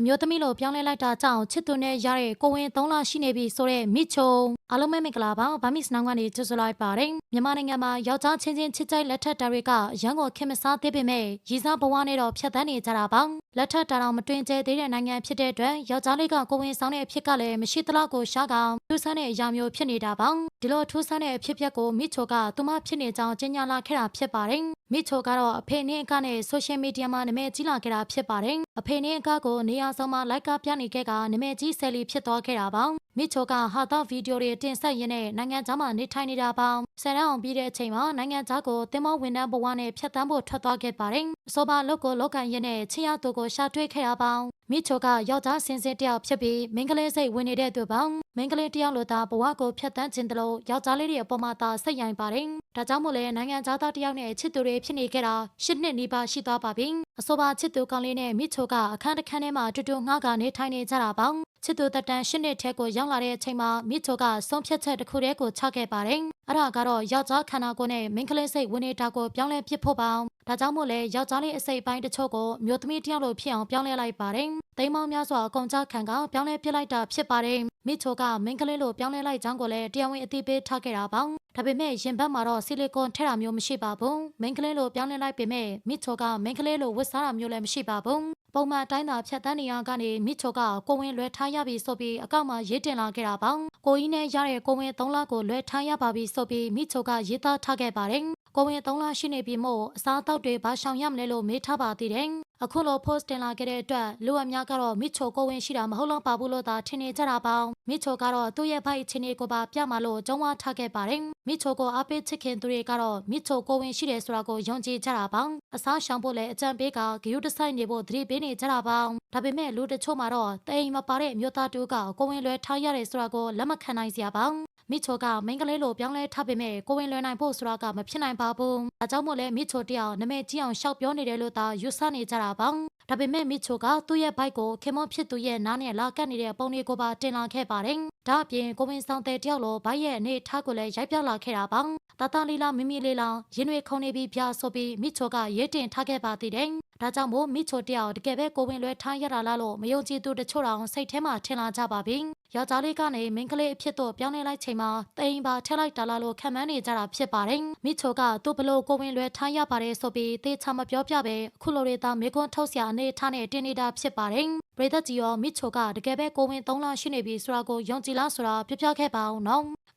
အမျိုးသမီးလိုပြောင်းလဲလိုက်တာကြောင့်ချစ်သူနဲ့ရတဲ့ကိုဝင်3လရှိနေပြီဆိုတဲ့မိချုံအားလုံးပဲမင်္ဂလာပါဗမစ်နောင်ကနေကြိုဆိုလိုက်ပါတယ်မြန်မာနိုင်ငံမှာယောက်ျားချင်းချင်းချစ်ကြိုက်လက်ထက်တာတွေကရန်ကုန်ခင်မစားသေးပေမဲ့ရည်စားဘဝနဲ့တော့ဖြတ်သန်းနေကြတာပါလက်ထက်တာတော့မတွင်ကျဲသေးတဲ့နိုင်ငံဖြစ်တဲ့အတွက်ယောက်ျားလေးကကိုဝင်ဆောင်တဲ့အဖြစ်ကလည်းမရှိသလောက်ကိုရှားကောင်ထူးဆန်းတဲ့အရာမျိုးဖြစ်နေတာပါဒီလိုထူးဆန်းတဲ့အဖြစ်အပျက်ကိုမိချိုကသူမဖြစ်နေကြောင်းကြေညာလာခဲ့တာဖြစ်ပါတယ် မိချိုကတော့အဖေနဲ့အကနဲ့ဆိုရှယ်မီဒီယာမှာနာမည်ကြီးလာခဲ့တာဖြစ်ပါတယ်အဖေနဲ့အကကိုနေရာဆောင်မှာလိုက်ကပြနေခဲ့ကနာမည်ကြီးဆယ်လီဖြစ်သွားခဲ့တာပါမိချိုကဟာတော့ဗီဒီယိုတွေတင်ဆက်ရင်းနဲ့နိုင်ငံသားမှာနေထိုင်နေတာပါဆယ်တန်းအောင်ပြီးတဲ့အချိန်မှာနိုင်ငံသားကိုတင်မောဝန်ထမ်းဘဝနဲ့ဖြတ်တန်းဖို့ထွက်သွားခဲ့ပါတယ် အစောပါလောက်ကိုလောက်ကန်ရင်းနဲ့ချင်းရသူကိုရှာတွေ့ခဲ့ရပါမိချိုကယောက်ျားစင်စစ်တယောက်ဖြစ်ပြီးမင်္ဂလေးစိတ်ဝင်နေတဲ့သူပေါင်းမင်္ဂလေးတယောက်လိုသာဘဝကိုဖြတ်တန်းခြင်းတလို့ယောက်ျားလေးတွေအပေါ်မှာသာစိတ်ရိုင်ပါတယ်ဒါကြောင့်မို့လဲနိုင်ငံသားတယောက်နဲ့ချစ်သူတွေဖြစ်နေခဲ့တာရှစ်နှစ်နီးပါးရှိသွားပါပြီအစောပါချစ်သူကောင်းလေးနဲ့မိချိုကအခန်းတစ်ခန်းထဲမှာတူတူငှားကနေထိုင်နေကြတာပေါ့ချစ်သူတက်တန်ရှစ်နှစ်ထဲကိုရောက်လာတဲ့အချိန်မှာမိချိုကဆုံးဖြတ်ချက်တစ်ခုတည်းကိုချခဲ့ပါတယ်အဲ့ဒါကတော့ယောက်ျားခန္ဓာကိုယ်နဲ့မင်္ဂလေးစိတ်ဝင်နေတာကိုပြောင်းလဲပစ်ဖို့ပါ ဒါကြောင့်မို့လဲယောက်ျားလေးအစိတ်ပိုင်းတချို့ကိုမျိုးသမီးတယောက်လိုဖြစ်အောင်ပြောင်းလဲလိုက်ပါတယ်တိမ်မောင်းများစွာအကုန်ကြခံကပြောင်းလဲပစ်လိုက်တာဖြစ်ပါတယ်မိချိုကမင်္ဂလေးလိုပြောင်းလဲလိုက်ကြောင်းကိုလည်းတရားဝင်အသိပေးထားခဲ့တာပါ ဒါပေမဲ့ရင်ဘတ်မှာတော့ဆီလီကွန်ထည့်တာမျိုးမရှိပါဘူးမင်္ဂလေးလိုပြောင်းလဲလိုက်ပေမဲ့မိချိုကမင်္ဂလေးလိုဝတ်စားတာမျိုးလည်းမရှိပါဘူးပုံမှန်တိုင်းသာဖြတ်တန်းနေရကနေမိချိုကကိုဝင်လွယ်ထားရပြီဆိုပြီးအကောက်မှာရေးတင်လာခဲ့တာပါကိုကြီးနဲ့ရတဲ့ကိုဝင်3လကိုလွယ်ထားရပါပြီဆိုပြီးမိချိုကရေးသားထားခဲ့ပါတယ်ကိုဝင်3လရှိနေပြီမို့အစားအသောက်တွေဘာရှောင်ရမလဲလို့မေးထားပါသေးတယ် အခုလို post တင်လာခဲ့တဲ့အတွက်လူအများကတော့မိချိုကိုဝင်ရှိတာမဟုတ်တော့ပါဘူးလို့သာထင်နေကြတာပါမိချိုကတော့သူ့ရဲ့ဘိုက်ချင်းတွေကိုပါပြမှာလို့ကြုံဝါထားခဲ့ပါတယ်မိချိုကိုအားပေးချစ်ခင်သူတွေကတော့မိချိုကိုဝင်ရှိတယ်ဆိုတာကိုယုံကြည်ကြတာပါအစားရှောင်ဖို့လည်းအကြံပေးကဂယုတဆိုင်နေဖို့သတိပေးနေကြတာပါဒါပေမဲ့လူတချို့မှာတော့တိမ်မပါတဲ့အမျိုးသားတူကကိုဝင်လွယ်ထားရတယ်ဆိုတာကိုလက်မခံနိုင်စရာပါ မိချိုကမိန်းကလေးလိုပြောင်းလဲထားပေမဲ့ကိုဝင်လွယ်နိုင်ဖို့ဆိုတာကမဖြစ်နိုင်ပါဘူး။ဒါကြောင့်မို့လဲမိချိုတယောက်နမဲကြီးအောင်ရှောက်ပြောနေတယ်လို့သာယူဆနေကြတာပါ။ဒါပေမဲ့မိချိုကသူ့ရဲ့ဘိုက်ကိုခင်မွန်ဖြစ်သူရဲ့နားနဲ့လာကတ်နေတဲ့ပုံလေးကိုပါတင်လာခဲ့ပါတယ်။ဒါအပြင်ကိုဝင်ဆောင်တဲ့တယောက်လိုဘိုက်ရဲ့အနေထားကိုလည်းရိုက်ပြလာခဲ့တာပါ။တတလေးလားမိမိလေးလားရင်တွေခုန်နေပြီးပြဆိုပြီးမိချိုကရေးတင်ထားခဲ့ပါသေးတယ်။ ဒါကြောင့်မို့မိချိုတယောက်တကယ်ပဲကိုဝင်လွယ်ထားရတာလားလို့မယုံကြည်သူတချို့တောင်စိတ်ထဲမှာထင်လာကြပါပြီ။ယောက်ျားလေးကနေမိန်းကလေးအဖြစ်တော့ပြောင်းလဲလိုက်ချိန်မှာတိမ်ပါထက်လိုက်တာလားလို့ခံမှန်းနေကြတာဖြစ်ပါတယ်။မိချိုကသူ့ဘလို့ကိုဝင်လွယ်ထားရပါတယ်ဆိုပြီးသေချာမပြောပြပဲအခုလိုတွေသာမေကွန်းထုတ်စရာအနေထားနဲ့တင်နေတာဖြစ်ပါတယ်။ပရိသတ်ကြီးရောမိချိုကတကယ်ပဲကိုဝင်၃လရှိနေပြီဆိုတာကိုယုံကြည်လားဆိုတာပြပြခဲ့ပါအောင်နော်။